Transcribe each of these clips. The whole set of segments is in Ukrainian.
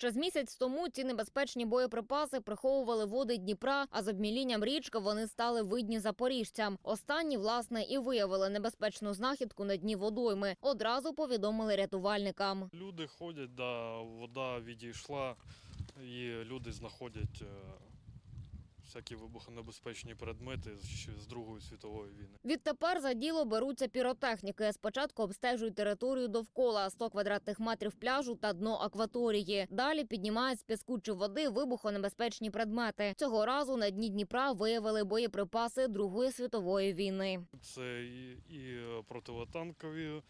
Ще з місяць тому ці небезпечні боєприпаси приховували води Дніпра, а з обмілінням річки вони стали видні запоріжцям. Останні, власне, і виявили небезпечну знахідку на дні водойми. Одразу повідомили рятувальникам. Люди ходять, да, вода відійшла, і люди знаходять е, всякі вибухонебезпечні предмети з, ще з Другої світової війни. Відтепер за діло беруться піротехніки. Спочатку обстежують територію довкола 100 квадратних метрів пляжу та дно акваторії. Далі піднімають з піску чи води вибухонебезпечні предмети. Цього разу на дні Дніпра виявили боєприпаси Другої світової війни. Це і, і противотанкові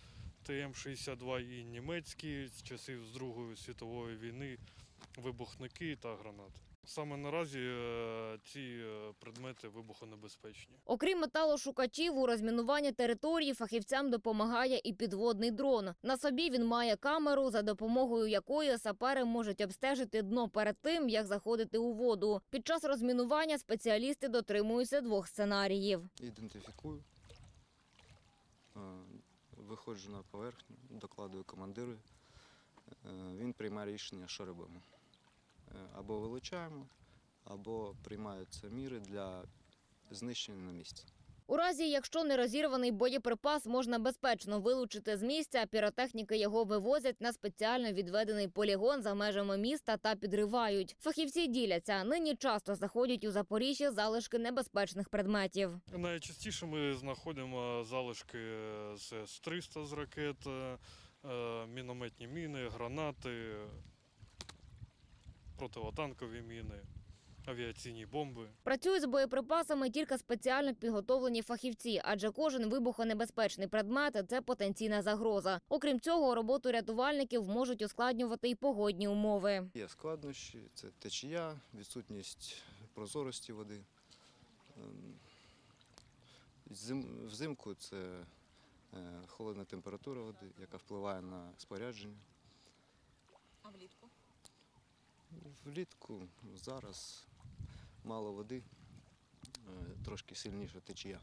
ТМ-62, і німецькі з часів з Другої світової війни, вибухники та гранати. Саме наразі е, ці е, предмети вибухонебезпечні. Окрім металошукачів, у розмінуванні території фахівцям допомагає і підводний дрон. На собі він має камеру, за допомогою якої сапери можуть обстежити дно перед тим, як заходити у воду. Під час розмінування спеціалісти дотримуються двох сценаріїв. ідентифікую, е, виходжу на поверхню, докладую командиру. Він приймає рішення, що робимо. Е, Або вилучаємо, або приймаються міри для знищення на місці. У разі, якщо нерозірваний боєприпас можна безпечно вилучити з місця, піротехніки його вивозять на спеціально відведений полігон за межами міста та підривають. Фахівці діляться. Нині часто заходять у Запоріжжя залишки небезпечних предметів. Найчастіше ми знаходимо залишки з С-300 з ракет, е, мінометні міни, гранати, противотанкові міни, авіаційні бомби. Працюють з боєприпасами тільки спеціально підготовлені фахівці, адже кожен вибухонебезпечний предмет це потенційна загроза. Окрім цього, роботу рятувальників можуть ускладнювати й погодні умови. Є складнощі, це течія, відсутність прозорості води. Ем, зим- Взимку це е, холодна температура води, яка впливає на спорядження. А влітку? Влітку зараз мало води, е, трошки сильніша течія.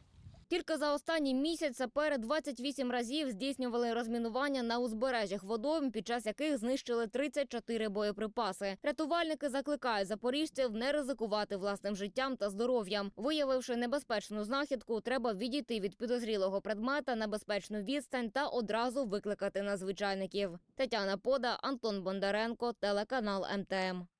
Тільки за останній місяць сапери 28 разів здійснювали розмінування на узбережжях водойм, під час яких знищили 34 боєприпаси. Рятувальники закликають запоріжців не ризикувати власним життям та здоров'ям. Виявивши небезпечну знахідку, треба відійти від підозрілого предмета на безпечну відстань та одразу викликати надзвичайників. Тетяна Пода, Антон Бондаренко, телеканал МТМ.